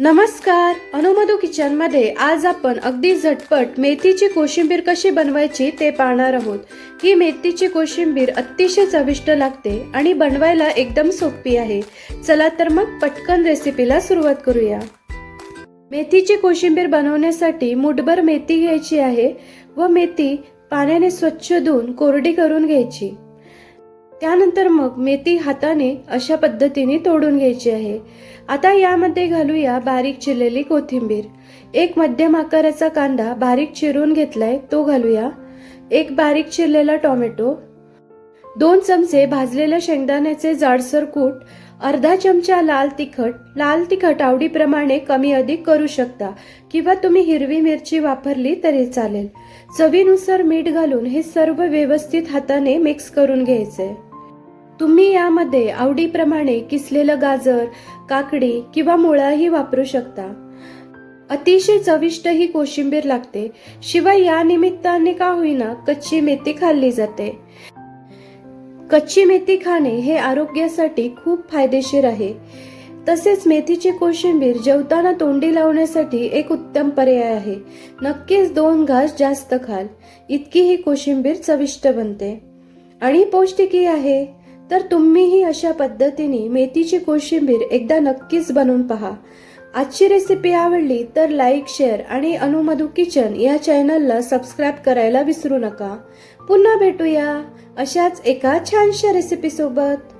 नमस्कार. अनुमधू किचनमध्ये आज आपण अगदी झटपट मेथीची कोशिंबीर कशी बनवायची ते पाहणार आहोत. ही मेथीची कोशिंबीर अतिशय चविष्ट लागते आणि बनवायला एकदम सोपी आहे. चला तर मग पटकन रेसिपीला सुरुवात करूया. मेथीची कोशिंबीर बनवण्यासाठी मुठभर मेथी घ्यायची आहे व मेथी पाण्याने स्वच्छ धुवून कोरडी करून घ्यायची. त्यानंतर मग मेथी हाताने अशा पद्धतीने तोडून घ्यायची आहे. आता यामध्ये घालूया बारीक चिरलेली कोथिंबीर. एक मध्यम आकाराचा कांदा बारीक चिरून घेतलाय तो घालूया. एक बारीक चिरलेला टोमॅटो. दोन चमचे भाजलेल्या शेंगदाण्याचे जाडसर कूट. अर्धा चमचा लाल तिखट. लाल तिखट आवडीप्रमाणे कमी अधिक करू शकता किंवा तुम्ही हिरवी मिरची वापरली तरी चालेल. चवीनुसार मीठ घालून हे सर्व व्यवस्थित हाताने मिक्स करून घ्यायचे. तुम्ही यामध्ये आवडीप्रमाणे किसलेलं गाजर काकडी किंवा मुळाही वापरू शकता. अतिशय चविष्ट ही कोशिंबीर लागते. शिवाय या निमित्ताने का होईना कच्ची मेथी खाल्ली जाते. कच्ची मेथी खाणे हे आरोग्यासाठी खूप फायदेशीर आहे. तसेच मेथीची कोशिंबीर जेवताना तोंडी लावण्यासाठी एक उत्तम पर्याय आहे. नक्कीच दोन घास जास्त खाल. इतकी ही कोशिंबीर चविष्ट बनते. आणि पौष्टिकही आहे. तर तुम्हीही अशा पद्धतीने मेथीची कोशिंबीर एकदा नक्कीच बनवून पहा. आजची रेसिपी आवडली तर लाईक शेअर आणि अनुमधू किचन या चॅनलला सबस्क्राईब करायला विसरू नका. पुन्हा भेटूया अशाच एका छानशा रेसिपीसोबत